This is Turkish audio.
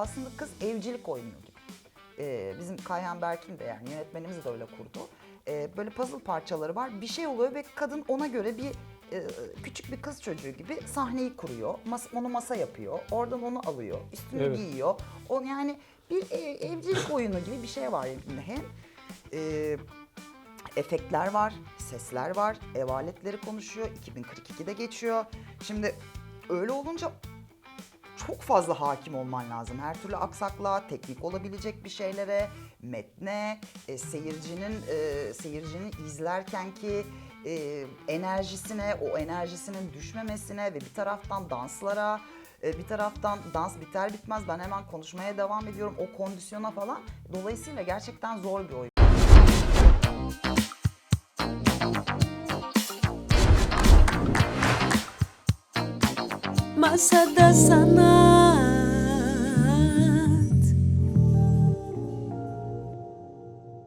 aslında kız evcilik oyunu gibi. Ee, bizim Kayhan Berkin de yani yönetmenimiz de öyle kurdu. Ee, böyle puzzle parçaları var. Bir şey oluyor ve kadın ona göre bir e, küçük bir kız çocuğu gibi sahneyi kuruyor. Mas- onu masa yapıyor. Oradan onu alıyor. Üstünü Evet. giyiyor. O yani bir e- evcilik oyunu gibi bir şey var elinde hem. e, efektler var, sesler var, ev aletleri konuşuyor. 2042'de geçiyor. Şimdi öyle olunca çok fazla hakim olman lazım. Her türlü aksaklığa, teknik olabilecek bir şeylere, metne, e, seyircinin e, seyircinin izlerkenki e, enerjisine, o enerjisinin düşmemesine ve bir taraftan danslara, e, bir taraftan dans biter bitmez ben hemen konuşmaya devam ediyorum o kondisyona falan. Dolayısıyla gerçekten zor bir oyun. Masada sana